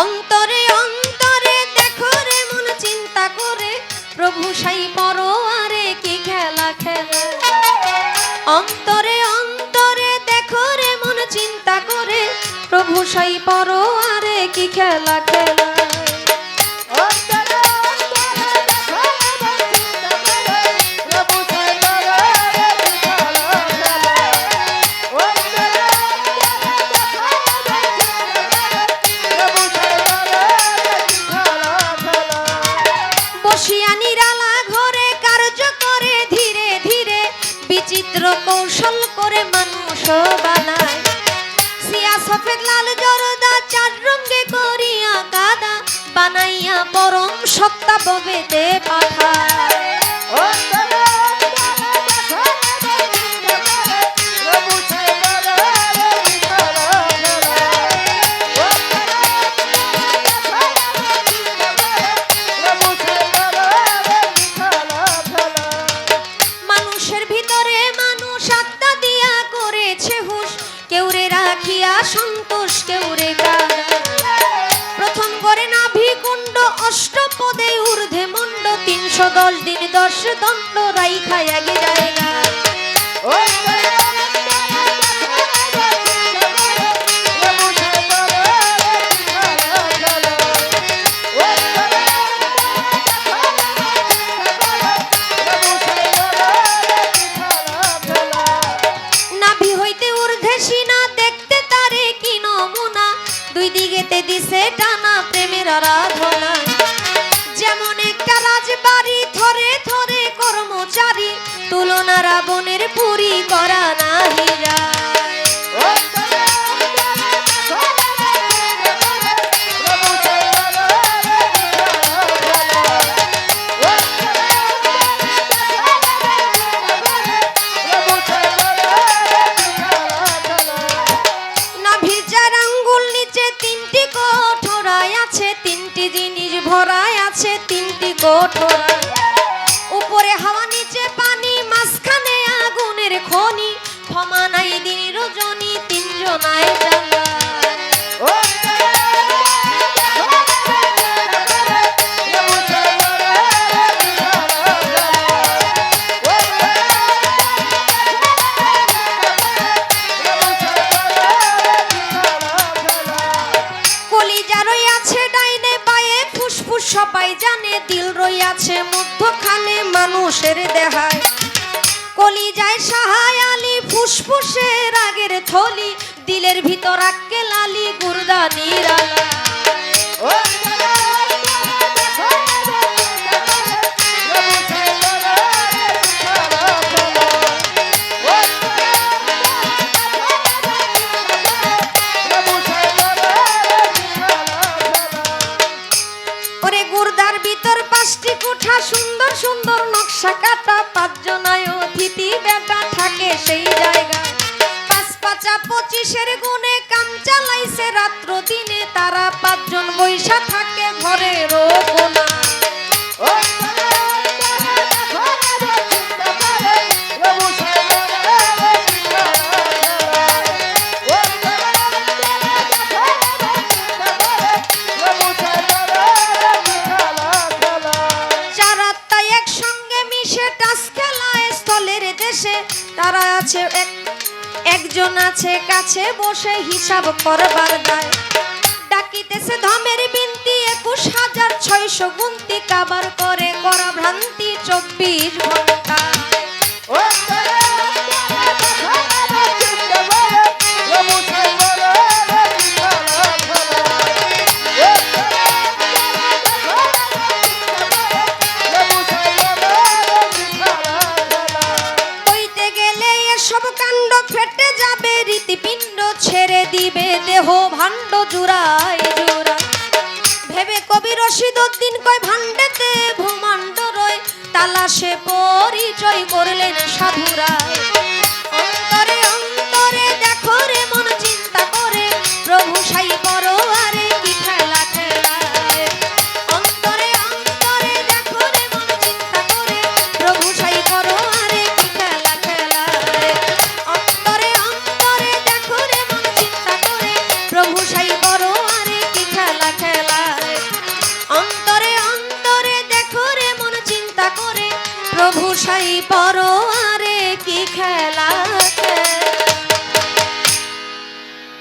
অন্তরে অন্তরে দেখো রে মন চিন্তা করে। প্রভু সাই পরো আরে কি খেলা খেলা? অন্তরে অন্তরে দেখো রে মন চিন্তা করে। প্রভু সাই পরো আরে কি খেলা খেলা? বিচিত্র কৌশল করে মানুষ বানায়। সিয়া সফেদ লাল জরদা চার রঙে করিয়া কাদা, বানাইয়া পরম সত্তা ববেতে পাঠায়। সন্তোষ কেউরে কারা প্রথম করে নাভি কুণ্ড অষ্টপদে ঊর্ধ্বে মণ্ড তিনশো দশ দিন দশ দণ্ড রাবণের পুরী করা নাহি তিনটি জিনিস ভরায় আছে তিনটি কোঠরায়। উপরে হাওয়া সবাই জানে দিল রইয়াছে মধ্যখানে মানুষের দেহায়। কলি যায় সাহায় আলি, ফুসফুসের আগের থলি, দিলের ভিতর আকেল আলি, গুরদানির নিরালা সুন্দর সুন্দর নকশা কাটা পাঁচজনায় অতিথি বেটা থাকে সেই জায়গা। পাঁচ পাঁচা পঁচিশের গুণে এক, একজন আছে কাছে, বসে হিসাব করবার দায়। ডাকিতেছে ধমের বিনতি, একুশ হাজার ছয়শো গুনতি কাবার করে, করা ভ্রান্তি চব্বিশ ঘণ্টা। কাণ্ড ফেটে যাবে রীতি রীতিপিণ্ড ছেড়ে দিবে, দেহ ভাণ্ড জুড়াই জুড়া ভেবে কবি রশিদ উদ্দিন কয়, ভাণ্ডেতে ভূমাণ্ড রয়, তালাশে পরিচয় করলেন ভুসাই পরো